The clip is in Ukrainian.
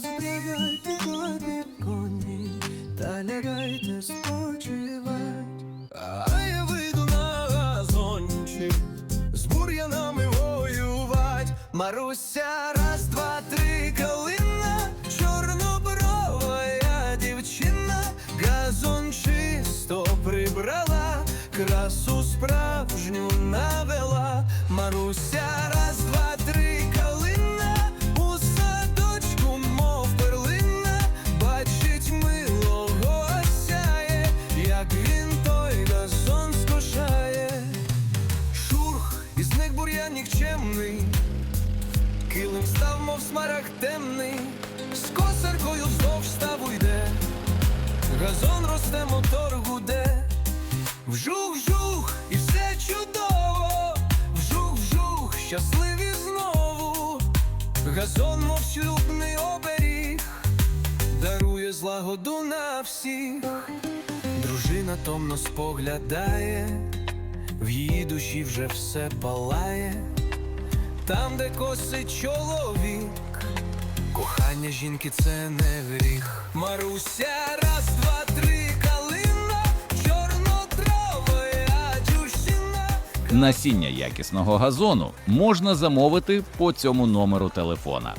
запрягайте тобі коні та лягайте спочивать. А я вийду на газончик з бур'янами воювать. Маруся, раз, два, три, калина, чорноброва дівчина, газон чисто прибрала, красу справжню навела. Маруся, бур'ян нікчемний, килим став, мов смарагд темний, з косаркою вздовж ставу йде, газон росте, мотор гуде, вжух-вжух, і все чудово, вжух-вжух, щасливі знову, газон, мов шлюбний оберіг, дарує злагоду на всіх. Дружина томно споглядає, душі вже все палає, там, де косить чоловік, кохання жінки це не гріх. Маруся, раз, два, три, калина, чорнотровая дівчина. Насіння якісного газону можна замовити по цьому номеру телефона